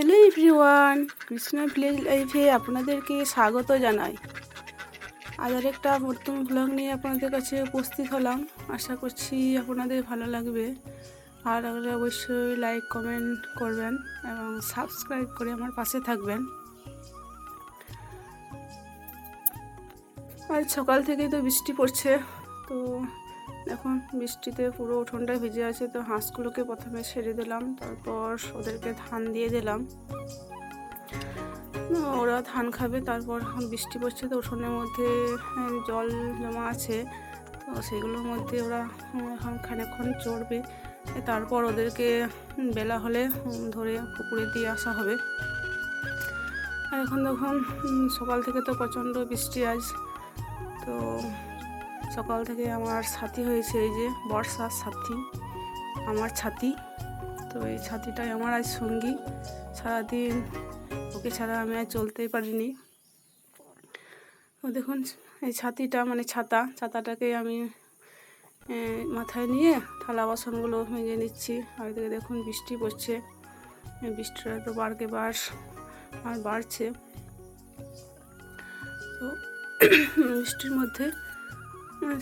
Hello everyone Krishna village লাইফে আপনাদেরকে স্বাগত জানাই। আর একটা নতুন ব্লগ নিয়ে আপনাদের কাছে উপস্থিত হলাম। আশা করছি আপনাদের ভালো লাগবে। আর অবশ্যই লাইক কমেন্ট করবেন এবং সাবস্ক্রাইব করে আমার পাশে থাকবেন। আর সকাল থেকেই তো বৃষ্টি পড়ছে, তো এখন বৃষ্টিতে পুরো উঠোনটা ভিজে আছে, তো হাঁসগুলোকে প্রথমে ছেড়ে দিলাম, তারপর ওদেরকে ধান দিয়ে দিলাম। ওরা ধান খাবে, তারপর এখন বৃষ্টি পড়ছে, তো উঠোনের মধ্যে জল জমা আছে, তো সেগুলোর মধ্যে ওরা এখন খানিকক্ষণ চড়বে। তারপর ওদেরকে বেলা হলে ধরে পুকুরে দিয়ে আসা হবে। আর এখন দেখুন সকাল থেকে তো প্রচণ্ড বৃষ্টি আজ, তো সকাল থেকে আমার সাথী হয়েছে এই যে বর্ষার সাথী আমার ছাতি। তো এই ছাতিটাই আমার আজ সঙ্গী। সারাদিন ওকে ছাড়া আমি আর চলতেই পারিনি। তো দেখুন, এই ছাতিটা মানে ছাতা, ছাতাটাকে আমি মাথায় নিয়ে থালা বাসনগুলো মেজে নিচ্ছি। আর এদিকে দেখুন, বৃষ্টি পড়ছে। বৃষ্টিটা তো বাড়কে বার আর বাড়ছে। তো বৃষ্টির মধ্যে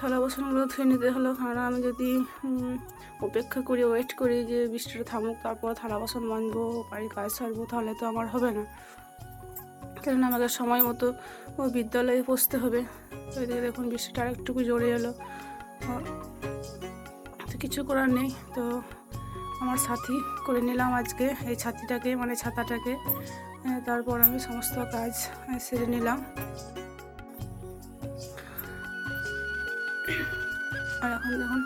থালা বাসনগুলো ধুয়ে নিতে হলো। কারণ আমি যদি অপেক্ষা করি ওয়েট করি যে বৃষ্টিটা থামুক, তারপর থালা বাসন মানবো, বাড়ির কাজ সারবো, তাহলে তো আমার হবে না। কেননা আমাকে সময় মতো, ও বিদ্যালয়ে পৌঁছতে হবে। তো এদিকে দেখুন, বৃষ্টিটা আর একটুকু জোরে এলো। তো কিছু করার নেই। তো আমার সাথী করে নিলাম আজকে এই ছাতিটাকে মানে ছাতাটাকে। তারপর আমি সমস্ত কাজ সেরে নিলাম। আর এখন যখন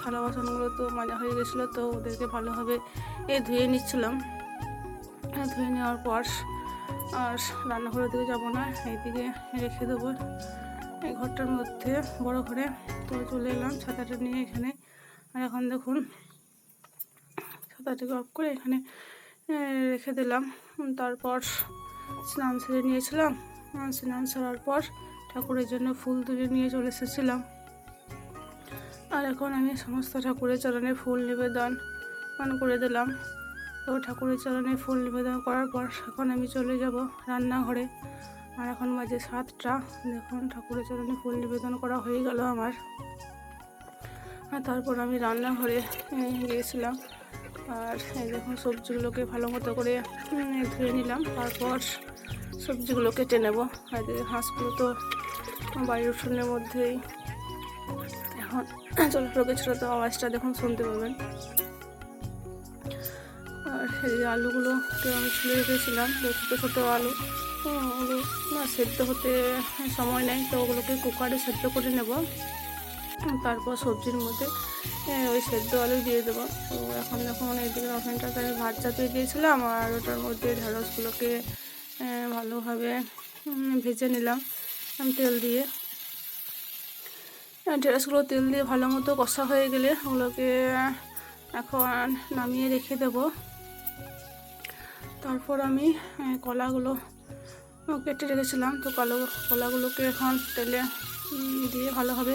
থালা বাসনগুলো তো মাজা হয়ে গেছিল, তো ওদেরকে ভালোভাবে এ ধুয়ে নিচ্ছিলাম। ধুয়ে নেওয়ার পর আর রান্নাঘরের দিকে যাব না, এইদিকে রেখে দেবো। এই ঘরটার মধ্যে, বড় ঘরে, তো চলে এলাম, ছাতাটা নিয়ে এখানে। আর এখন দেখুন, ছাতাটাকে অফ করে এখানে রেখে দিলাম। তারপর স্নান সেরে নিয়েছিলাম। স্নান সারার পর ঠাকুরের জন্য ফুল তুলে নিয়ে চলে এসেছিলাম। আর এখন আমি সমস্ত ঠাকুরের চরণে ফুল নিবেদন করে দিলাম। তো ঠাকুরের চরণে ফুল নিবেদন করার পর এখন আমি চলে যাব রান্নাঘরে। আর এখন বাজে সাতটা। দেখুন, ঠাকুরের চরণে ফুল নিবেদন করা হয়ে গেল আমার। আর তারপর আমি রান্নাঘরে গিয়েছিলাম। আর এই দেখুন, সবজিগুলোকে ভালো মতো করে ধুয়ে নিলাম। তারপর সবজিগুলো কেটে নেব। আর হাঁসগুলো তো বাড়ির উঠোনের মধ্যেই। এখন চলাফেরা ছিল তো, আওয়াজটা দেখুন, শুনতে পাবেন। আর এই আলুগুলোকে আমি ছুলে রেখেছিলাম ছোটো ছোটো আলু। ওগুলো না সেদ্ধ হতে সময় নেই, তো ওগুলোকে কুকারে সেদ্ধ করে নেব। তারপর সবজির মধ্যে ওই সেদ্ধ আলু দিয়ে দেবো। তো এখন যখন এইদিকে ওভেনটাতে আমি ভাত চাপিয়ে দিয়েছিলাম, আর ওটার মধ্যে ঢেঁড়সগুলোকে ভালোভাবে ভেজে নিলাম, তেল দিয়ে। ঢেঁড়সগুলো তেল দিয়ে ভালো মতো কষা হয়ে গেলে ওগুলোকে এখন নামিয়ে রেখে দেব। তারপর আমি কলাগুলো কেটে রেখেছিলাম। তো কালো কলাগুলোকে এখন তেলে দিয়ে ভালোভাবে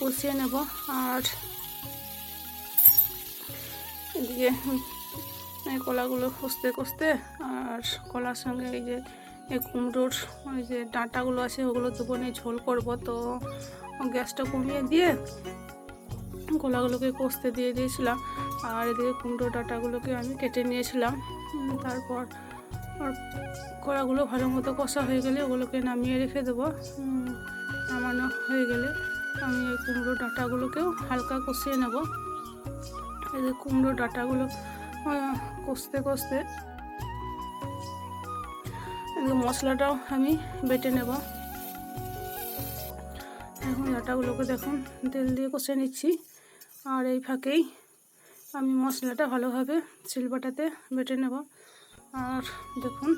কষিয়ে নেব। আর এদিকে কলাগুলো কষতে কষতে আর কলার সঙ্গে এই যে কুমড়োর ওই যে ডাঁটাগুলো আছে, ওগুলো দেবো নিয়ে ঝোল করব। তো গ্যাসটা কমিয়ে দিয়ে কলাগুলোকে কষতে দিয়ে দিয়েছিলাম। আর এদিকে কুমড়ো ডাঁটাগুলোকে আমি কেটে নিয়েছিলাম। তারপর আর কলাগুলো ভালো মতো কষা হয়ে গেলে ওগুলোকে নামিয়ে রেখে দেবো। নামানো হয়ে গেলে আমি এই কুমড়ো ডাঁটাগুলোকেও হালকা কষিয়ে নেব। এই যে কুমড়ো ডাঁটাগুলো কষতে কষতে মশলাটাও আমি বেটে নেব। এখন ডাটাগুলোকে দেখুন, তেল দিয়ে কষে নিচ্ছি। আর এই ফাঁকেই আমি মশলাটা ভালোভাবে শিলবাটাতে বেটে নেব। আর দেখুন,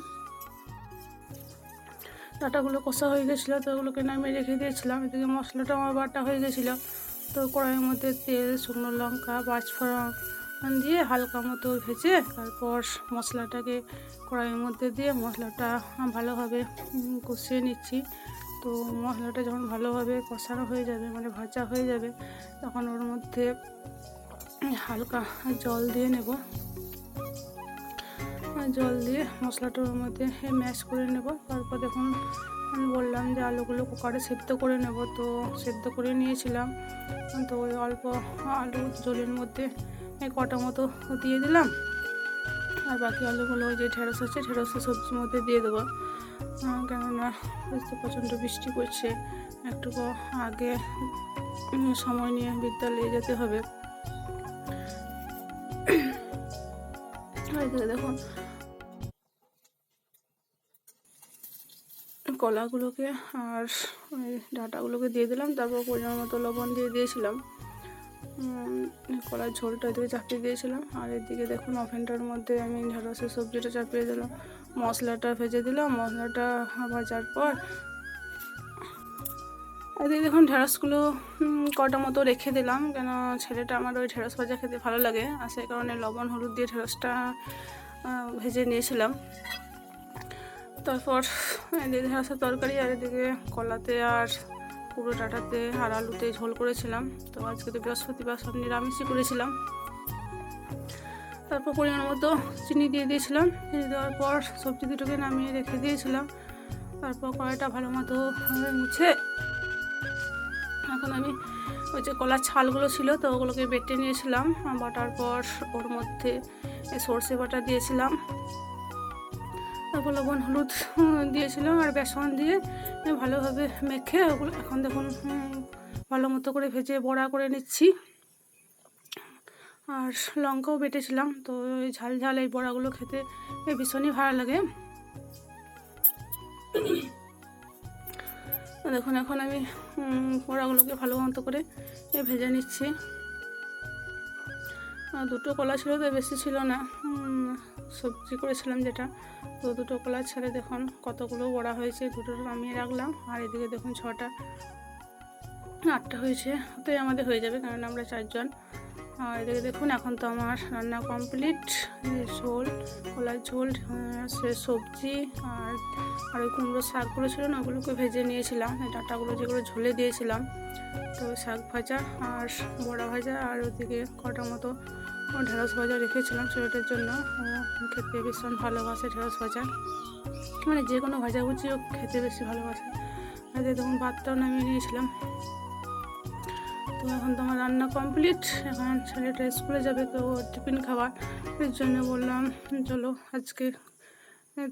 আটাগুলো কষা হয়ে গেছিল, তো ওগুলোকে নামিয়ে রেখে দিয়েছিলাম। এদিকে মশলাটা আমার বাটা হয়ে গেছিল, তো কড়াইয়ের মধ্যে তেল, শুকনো লঙ্কা, পাঁচফোড়ন দিয়ে হালকা মতো ভেজে তারপর মশলাটাকে কড়াইয়ের মধ্যে দিয়ে মশলাটা ভালোভাবে কষিয়ে নিচ্ছি। তো মশলাটা যখন ভালোভাবে কষানো হয়ে যাবে মানে ভাজা হয়ে যাবে, তখন ওর মধ্যে হালকা জল দিয়ে নেব। জল দিয়ে মশলাটার মধ্যে ম্যাশ করে নেব। তারপর দেখুন, আমি বললাম যে আলুগুলো কুকারে সেদ্ধ করে নেব, তো সেদ্ধ করে নিয়েছিলাম। তো ওই অল্প আলু জলের মধ্যে কটা মতো দিয়ে দিলাম। আর বাকি আলুগুলো যে ঢেঁড়স আছে ঢেঁড়সের সবজির মধ্যে দিয়ে দেবো। কেননা বুঝতে প্রচণ্ড বৃষ্টি পড়ছে। একটু আগে সময় নিয়ে বিদ্যালয়ে যেতে হবে। দেখুন। কলাগুলোকে আর ওই ডাঁটাগুলোকে দিয়ে দিলাম, তারপর পরিমাণ মতো লবণ দিয়ে দিয়েছিলাম। কলার ঝোলটা এদিকে চাপিয়ে দিয়েছিলাম। আর এদিকে দেখুন ওভেনটার মধ্যে আমি ঢেঁড়সের সবজিটা চাপিয়ে দিলাম। মশলাটা ভেজে দিলাম, মশলাটা ভাজার পর এদিকে দেখুন ঢেঁড়সগুলো কটা মতো রেখে দিলাম। কেন ছেলেটা আমার ওই ঢেঁড়স ভাজা খেতে ভালো লাগে, আর সেই কারণে লবণ, হলুদ দিয়ে ঢেঁড়সটা ভেজে নিয়েছিলাম। তারপর এদিকে ঢেঁড়সের তরকারি, আর এদিকে কলাতে আর পুরো ডাটাতে আর আলুতে ঝোল করেছিলাম। তো আজকে তো বৃহস্পতিবার, সব নিরামিষই করেছিলাম। তারপর পরিমাণ মতো চিনি দিয়ে দিয়েছিলাম। চিনি দেওয়ার পর সবজি দুটোকে নামিয়ে রেখে দিয়েছিলাম। তারপর কড়াইটা ভালো মতো মুছে এখন আমি ওই যে কলার ছালগুলো ছিল, তো ওগুলোকে বেটে নিয়েছিলাম। বাটার পর ওর মধ্যে সর্ষে বাটা দিয়েছিলাম। তারপর লবণ, হলুদ দিয়েছিলাম আর বেসন দিয়ে ভালোভাবে মেখে ওগুলো এখন দেখুন ভালো মতো করে ভেজে বড়া করে নিচ্ছি। আর লঙ্কাও বেটেছিলাম, তো ওই ঝাল ঝাল এই বড়াগুলো খেতে ভীষণই ভালো লাগে। দেখুন, এখন আমি বড়াগুলোকে ভালো মতো করে ভেজে নিচ্ছি। দুটো কলা ছিল তো, বেশি ছিল না সবজি করেছিলাম যেটা, তো দুটো কলা ছেড়ে দেখুন কতগুলো বড়া হয়েছে, দুটো নামিয়ে রাখলাম। আর এদিকে দেখুন ছটা, আটটা হয়েছে ওটাই আমাদের হয়ে যাবে কারণ আমরা চারজন। আর এদিকে দেখুন এখন তো আমার রান্না কমপ্লিট ঝোল, কলার ঝোল সে সবজি আর আর ওই কুমড়ো শাকগুলো ছিল না, ওগুলোকে ভেজে নিয়েছিলাম ডাঁটাগুলো যেগুলো ঝোলে দিয়েছিলাম। তো শাক ভাজা আর বড়া ভাজা আর ওদিকে কটা মতো ঢেঁড়স ভাজা রেখেছিলাম ছেলেটার জন্য। খেতে ভীষণ ভালোবাসে ঢেঁড়স ভাজা। মানে যে কোনো ভাজাভুজি ও খেতে বেশি ভালোবাসে। আর দেখুন ভাতটাও নামিয়ে নিয়েছিলাম। তো এখন তো আমার রান্না কমপ্লিট। এখন ছেলেটা স্কুলে যাবে তো টিফিন খাবার। এর জন্য বললাম, চলো আজকে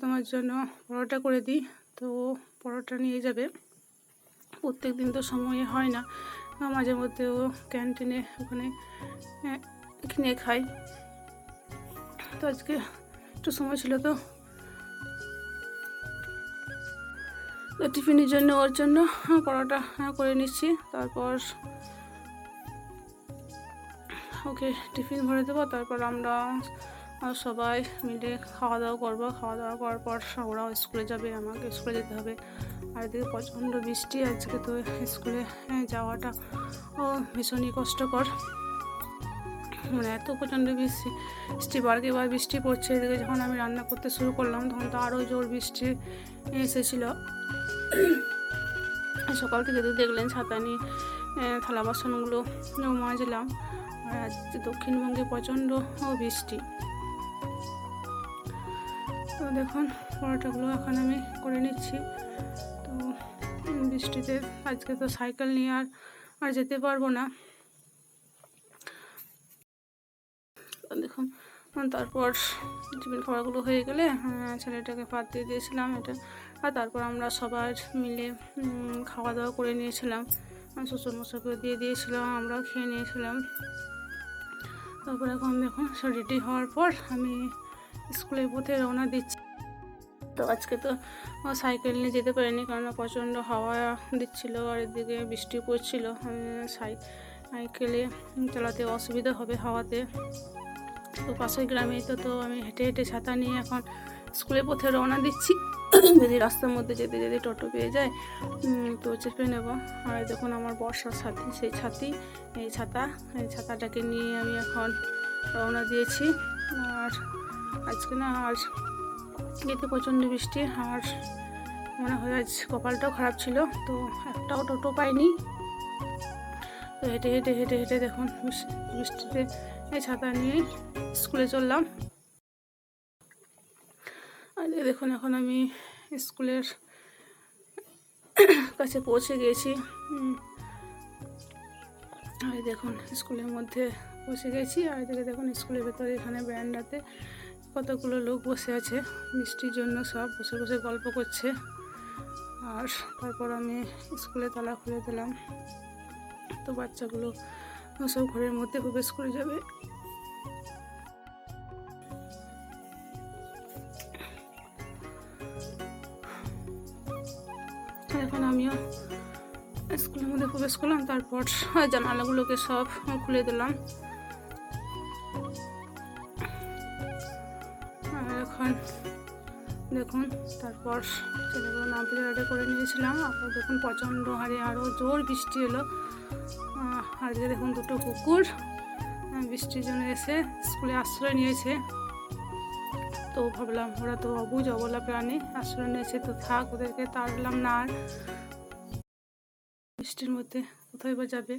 তোমার জন্য পরোটা করে দিই। তো পরোটা নিয়ে যাবে। প্রত্যেক দিন তো সময় হয় না। মাঝে মধ্যে ও ক্যান্টিনে ওখানে কিনে খাই। তো আজকে একটু সময় ছিল তো। টিফিনের জন্য ওর জন্য আহ, পরোটা করে নিচ্ছি। তারপর ওকে টিফিন ভরে দেবো। তারপর আমরা সবাই মিলে খাওয়া দাওয়া করব। খাওয়া দাওয়া করার পর ওরাও স্কুলে যাবে আমাকে স্কুলে যেতে হবে। আর এদিকে প্রচণ্ড বৃষ্টি আজকে তো স্কুলে হ্যাঁ, যাওয়াটা ও ভীষণই কষ্টকর। মানে এত প্রচণ্ড বৃষ্টি বৃষ্টি বারকে বার বৃষ্টি পড়ছে, এদিকে যখন আমি রান্না করতে শুরু করলাম, তখন তো আরও জোর বৃষ্টি এসেছিল। সকাল থেকে তো দেখলেন ছাতা নিয়ে থালা বাসনগুলো মাজলাম, আর আজ দক্ষিণবঙ্গে প্রচণ্ড বৃষ্টি। তো দেখুন, পরোটাগুলো এখন আমি করে নিচ্ছি। তো বৃষ্টিতে আজকে তো সাইকেল নিয়ে আর আর যেতে পারব না তো দেখুন আহ, তারপর টিফিন খাবারগুলো হয়ে গেলে ছেলেটাকে ভাত দিয়ে দিয়েছিলাম এটা। আর তারপর আমরা সবাই মিলে খাওয়া দাওয়া করে নিয়েছিলাম। আর শ্বশুরমশাইকেও দিয়ে দিয়েছিলাম আমরাও খেয়ে নিয়েছিলাম। তারপর এখন দেখুন রেডি হওয়ার পর আমি স্কুলের পথে রওনা দিচ্ছি। তো আজকে তো সাইকেল নিয়ে যেতে পারিনি কারণ প্রচণ্ড হাওয়া দিচ্ছিল আর এদিকে বৃষ্টি পড়ছিল। সাই- সাইকেলে চালাতে অসুবিধা হবে হাওয়াতে। তো পাশের গ্রামেই তো তো আমি হেঁটে হেঁটে ছাতা নিয়ে এখন স্কুলের পথে রওনা দিচ্ছি। যদি রাস্তার মধ্যে যেতে যেতে টোটো পেয়ে যায় তো চেপে নেব। আর দেখুন আমার বর্ষার ছাতি, সেই ছাতি, এই ছাতা, এই ছাতাটাকে নিয়ে আমি এখন রওনা দিয়েছি। আর আজকে না আর যেতে প্রচণ্ড বৃষ্টি, আর মনে হয় আজ কপালটাও খারাপ ছিল, তো একটাও টোটো পাইনি। তো হেঁটে হেঁটে হেঁটে হেঁটে দেখুন, বৃষ্টি- বৃষ্টিতে এই ছাতা নিয়ে স্কুলে চললাম। আর দেখুন, এখন আমি স্কুলের কাছে পৌঁছে গিয়েছি আর দেখুন, স্কুলের মধ্যে বসে গেছি। আর এদিকে দেখুন, স্কুলের ভেতরে এখানে ব্যান্ডাতে কতগুলো লোক বসে আছে। মিষ্টির জন্য সব বসে বসে গল্প করছে। আর তারপর আমি স্কুলে তালা খুলে দিলাম। তো বাচ্চাগুলো সব ঘরের মধ্যে প্রবেশ করে যাবে। এখন আমিও স্কুলের মধ্যে প্রবেশ করলাম, তারপর জানালাগুলোকে সব খুলে দিলাম। আর এখন দেখুন, তারপর ছেলেগুলো রেডি করে নিয়েছিলাম তারপর দেখুন প্রচণ্ড হারে আরও জোর বৃষ্টি এলো। এদিকে দেখুন দুটো কুকুর বৃষ্টির জন্য এসে স্কুলে আশ্রয় নিয়েছে। তো ভাবলাম ওরা তো অবুজ অবলা প্রাণী, আশ্রয় নিয়েছে, তো থাক, ওদেরকে তাড়লাম না আর। বৃষ্টির মধ্যে কোথায় বা যাবে?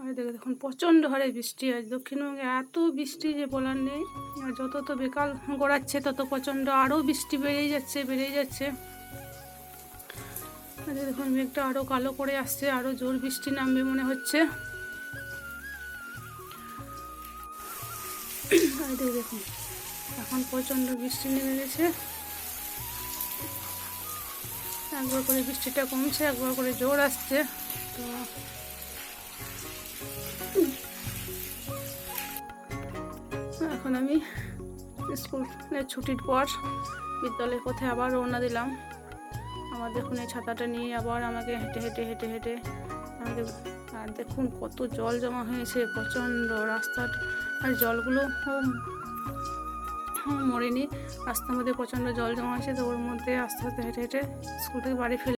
আর দেখে, দেখুন, প্রচণ্ড হারে বৃষ্টি আজ দক্ষিণবঙ্গে এত বৃষ্টি যে বলার নেই। আর যত তো বেকাল গড়াচ্ছে, তত প্রচণ্ড আরও বৃষ্টি বেড়েই যাচ্ছে বেড়েই যাচ্ছে। দেখুন, মেঘটা আরও কালো করে আসছে আরও জোর বৃষ্টি নামবে মনে হচ্ছে। আর এদিকে দেখুন, এখন প্রচণ্ড বৃষ্টি নেমে গেছে। একবার করে বৃষ্টিটা কমছে, একবার করে জোর আসছে। তো এখন আমি স্কুলের ছুটির পর বিদ্যালয়ের পথে আবার রওনা দিলাম। আমার দেখুন, এই ছাতাটা নিয়ে আবার আমাকে হেঁটে হেঁটে হেঁটে হেঁটে আমাকে, আর দেখুন কত জল জমা হয়েছে, প্রচণ্ড রাস্তার আর জলগুলো মরেনি। রাস্তার মধ্যে প্রচণ্ড জল জমা আছে, তো ওর মধ্যে আস্তে আস্তে হেঁটে হেঁটে স্কুল থেকে বাড়ি ফিরে